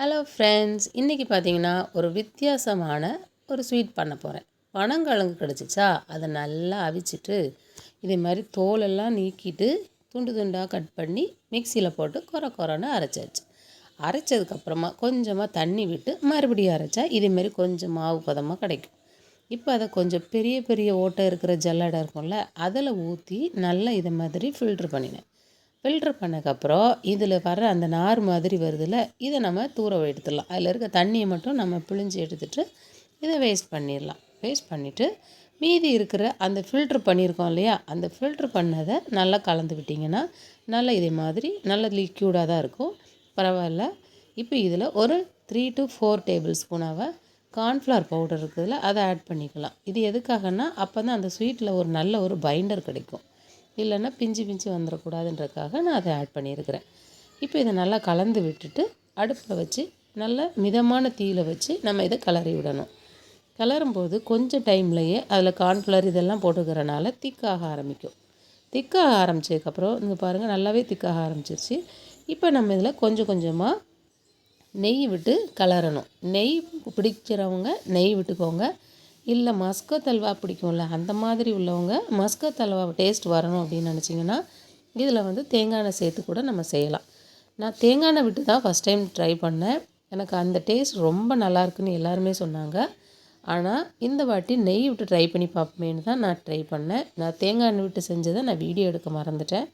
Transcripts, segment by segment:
Hello friends இன்றைக்கி பார்த்தீங்கன்னா ஒரு வித்தியாசமான ஒரு ஸ்வீட் பண்ண போகிறேன் பனங்கிழங்கு கிடச்சிச்சா? அதை நல்லா அவிச்சிட்டு இதே மாதிரி தோலெல்லாம் நீக்கிட்டு துண்டு துண்டாக கட் பண்ணி மிக்சியில் போட்டு குறை குறைன்னு அரைச்சாச்சு. அரைச்சதுக்கப்புறமா கொஞ்சமாக தண்ணி விட்டு மறுபடியும் அரைச்சா இதேமாரி கொஞ்சம் மாவு பதமாக கிடைக்கும். இப்போ அதை கொஞ்சம் பெரிய பெரிய ஓட்டை இருக்கிற ஜல்லடை இருக்கும்ல அதில் ஊற்றி நல்லா இதை மாதிரி ஃபில்ட்ரு பண்ணினேன். ஃபில்ட்ரு பண்ணக்கப்புறம் இதில் வர அந்த நார் மாதிரி வருதுல்ல இதை நம்ம தூர எடுத்துடலாம் அதில் இருக்க தண்ணியை மட்டும் நம்ம பிழிஞ்சு எடுத்துகிட்டு இதை வேஸ்ட் பண்ணிடலாம். வேஸ்ட் பண்ணிவிட்டு மீதி இருக்கிற அந்த ஃபில்ட்ரு பண்ணியிருக்கோம் இல்லையா அந்த ஃபில்ட்ரு பண்ணதை நல்லா கலந்து விட்டிங்கன்னா நல்லா இதே மாதிரி நல்ல லிக்யூடாக தான் இருக்கும். பரவாயில்ல. இப்போ இதில் ஒரு த்ரீ டு ஃபோர் டேபிள் ஸ்பூனாவை கார்ன்ஃப்ளவர் பவுடர் இருக்குதுல அதை ஆட் பண்ணிக்கலாம். இது எதுக்காகன்னா அப்போ தான் அந்த ஸ்வீட்டில் ஒரு நல்ல ஒரு பைண்டர் கிடைக்கும். இல்லைன்னா பிஞ்சு பிஞ்சு வந்துடக்கூடாதுன்றதுக்காக நான் அதை ஆட் பண்ணியிருக்கிறேன். இப்போ இதை நல்லா கலந்து விட்டுட்டு அடுப்பில் வச்சு நல்ல மிதமான தீயில் வச்சு நம்ம இதை கிளறி விடணும். கலரும்போது கொஞ்சம் டைம்லையே அதில் கார்ன்ஃப்ளவர் இதெல்லாம் போட்டுக்கிறனால திக்காக ஆரம்பிக்கும். திக்காக ஆரம்பித்ததுக்கப்புறம் இங்கே பாருங்கள் நல்லாவே திக்காக ஆரம்பிச்சிருச்சு. இப்போ நம்ம இதில் கொஞ்சம் கொஞ்சமாக நெய் விட்டு கலரணும் நெய் பிடிக்கிறவங்க நெய் விட்டுக்கோங்க. இல்லை மஸ்கோ தல்வா பிடிக்கும்ல அந்த மாதிரி உள்ளவங்க மஸ்கோ தல்வா டேஸ்ட் வரணும் அப்படின்னு நினச்சிங்கன்னா இதில் வந்து தேங்காய் எண்ணெய் சேர்த்து கூட நம்ம செய்யலாம். நான் தேங்காய் எண்ணெய் விட்டு தான் ஃபஸ்ட் டைம் ட்ரை பண்ணேன். எனக்கு அந்த டேஸ்ட் ரொம்ப நல்லா இருக்குன்னு எல்லாருமே சொன்னாங்க. ஆனால் இந்த வாட்டி நெய் விட்டு ட்ரை பண்ணி பார்ப்போமேனு தான் நான் ட்ரை பண்ணேன். நான் தேங்காய் எண்ணெய் விட்டு செஞ்சதை நான் வீடியோ எடுக்க மறந்துட்டேன்.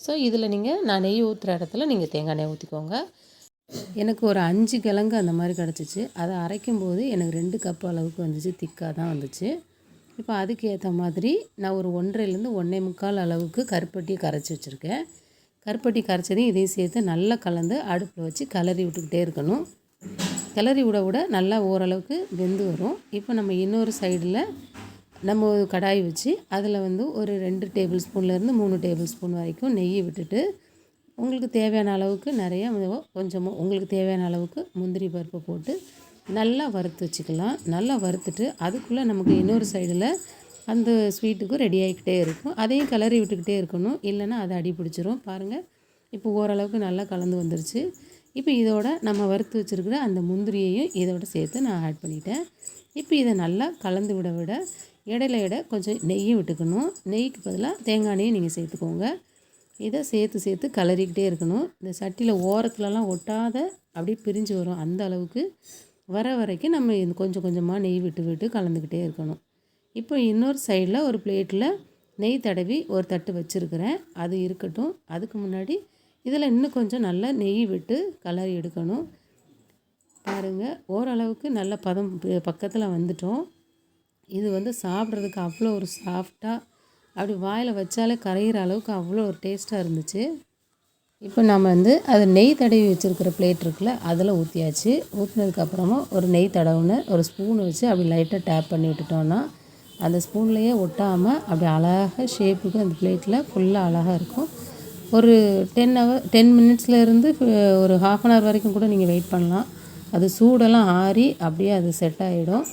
ஸோ இதில் நீங்கள் நான் நெய் ஊற்றுற இடத்துல நீங்கள் தேங்காய் எண்ணெய் ஊற்றிக்கோங்க எனக்கு ஒரு அஞ்சு கிழங்கு அந்த மாதிரி கிடச்சிச்சு. அதை அரைக்கும் போது எனக்கு ரெண்டு கப் அளவுக்கு வந்துச்சு திக்காக தான் வந்துச்சு. இப்போ அதுக்கு ஏற்ற மாதிரி நான் ஒரு ஒன்றரைலேருந்து ஒன்றே முக்கால் அளவுக்கு கருப்பட்டியை கரைச்சி வச்சுருக்கேன். கருப்பட்டி கரைச்சதையும் இதையும் சேர்த்து நல்லா கலந்து அடுப்பில் வச்சு கிளறி விட்டுக்கிட்டே இருக்கணும். கிளறி விட விட நல்லா ஓரளவுக்கு வெந்து வரும். இப்போ நம்ம இன்னொரு சைடில் நம்ம ஒரு கடாய் வச்சு அதில் வந்து ஒரு ரெண்டு டேபிள் ஸ்பூன்லேருந்து மூணு டேபிள் ஸ்பூன் வரைக்கும் நெய்யை விட்டுட்டு உங்களுக்கு தேவையான அளவுக்கு நிறையா கொஞ்சமாக உங்களுக்கு தேவையான அளவுக்கு முந்திரி பருப்பை போட்டு நல்லா வறுத்து வச்சுக்கலாம். நல்லா வறுத்துட்டு அதுக்குள்ளே நமக்கு இன்னொரு சைடில் அந்த ஸ்வீட்டுக்கும் ரெடி ஆகிக்கிட்டே இருக்கும். அதையும் கிளறி விட்டுக்கிட்டே இருக்கணும். இல்லைன்னா அதை அடி பிடிச்சிரும். பாருங்கள் இப்போ ஓரளவுக்கு நல்லா கலந்து வந்துருச்சு. இப்போ இதோட நம்ம வறுத்து வச்சுருக்கிற அந்த முந்திரியையும் இதோட சேர்த்து நான் ஆட் பண்ணிட்டேன். இப்போ இதை நல்லா கலந்து விட விட இடையில இட கொஞ்சம் நெய்யும் விட்டுக்கணும். நெய்க்கு பதிலாக தேங்காய் எண்ணெயும் நீங்கள் சேர்த்துக்கோங்க. இதை சேர்த்து சேர்த்து கலரிக்கிட்டே இருக்கணும். இந்த சட்டியில் ஓரத்துலலாம் ஒட்டாத அப்படியே பிரிஞ்சு வரும் அந்த அளவுக்கு. வர வரைக்கும் நம்ம கொஞ்சம் கொஞ்சமாக நெய் விட்டு விட்டு கலந்துக்கிட்டே இருக்கணும். இப்போ இன்னொரு சைடில் ஒரு பிளேட்டில் நெய் தடவி ஒரு தட்டு வச்சுருக்கிறேன். அது இருக்கட்டும். அதுக்கு முன்னாடி இதில் இன்னும் கொஞ்சம் நல்லா நெய் விட்டு கலரி எடுக்கணும். பாருங்கள் ஓரளவுக்கு நல்ல பதம் பக்கத்தில் வந்துட்டோம். இது வந்து சாப்பிட்றதுக்கு அவ்வளோ ஒரு சாஃப்டாக அப்படி வாயில் வச்சாலே கரையிற அளவுக்கு அவ்வளோ ஒரு டேஸ்ட்டாக இருந்துச்சு. இப்போ நம்ம வந்து அதை நெய் தடவி வச்சுருக்கிற பிளேட் இருக்குல்ல அதில் ஊற்றியாச்சு ஊற்றினதுக்கப்புறமா ஒரு நெய் தடவுன்னு ஒரு ஸ்பூன் வச்சு அப்படி லைட்டாக டேப் பண்ணி விட்டுட்டோன்னா அந்த ஸ்பூன்லேயே ஒட்டாமல் அப்படி அழகாக ஷேப்புக்கு அந்த பிளேட்டில் ஃபுல்லாக அழகாக இருக்கும். ஒரு டென் ஹவர் டென் மினிட்ஸ்லேருந்து ஒரு ஹாஃப் அன் ஹவர் வரைக்கும் கூட நீங்கள் வெயிட் பண்ணலாம். அது சூடெல்லாம் ஆறி அப்படியே அது செட் ஆகிடும்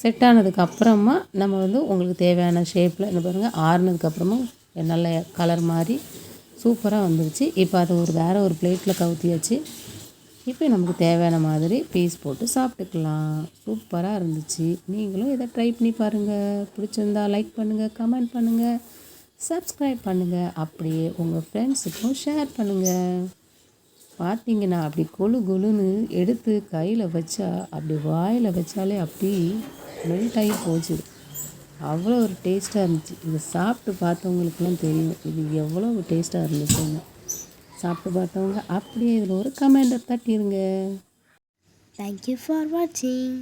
செட் ஆனதுக்கு அப்புறமா நம்ம வந்து உங்களுக்கு தேவையான ஷேப்பில் என்ன பாருங்கள் ஆறுனதுக்கப்புறமா நல்ல கலர் மாதிரி சூப்பராக வந்துருச்சு. இப்போ அதை ஒரு வேறு ஒரு பிளேட்டில் கவுத்தியாச்சு. இப்போ நமக்கு தேவையான மாதிரி பீஸ் போட்டு சாப்பிட்டுக்கலாம். சூப்பராக இருந்துச்சு. நீங்களும் இதை ட்ரை பண்ணி பாருங்கள் பிடிச்சிருந்தா லைக் பண்ணுங்கள் கமெண்ட் பண்ணுங்கள் சப்ஸ்கிரைப் பண்ணுங்கள் அப்படியே உங்கள் ஃப்ரெண்ட்ஸுக்கும் ஷேர் பண்ணுங்கள் பார்த்தீங்கன்னா அப்படி கொழு கொழுன்னு எடுத்து கையில் வச்சா அப்படி வாயில் வச்சாலே அப்படி மெல்ட் ஆகி போச்சு. அவ்வளோ ஒரு டேஸ்ட்டாக இருந்துச்சு. இதை சாப்பிட்டு பார்த்தவங்களுக்குலாம் தெரியும். இது எவ்வளோ டேஸ்ட்டாக இருந்துச்சுன்னு. சாப்பிட்டு பார்த்தவங்க அப்படியே இதில் ஒரு கமெண்டை தட்டிடுங்க தேங்க்யூ ஃபார் வாட்சிங்.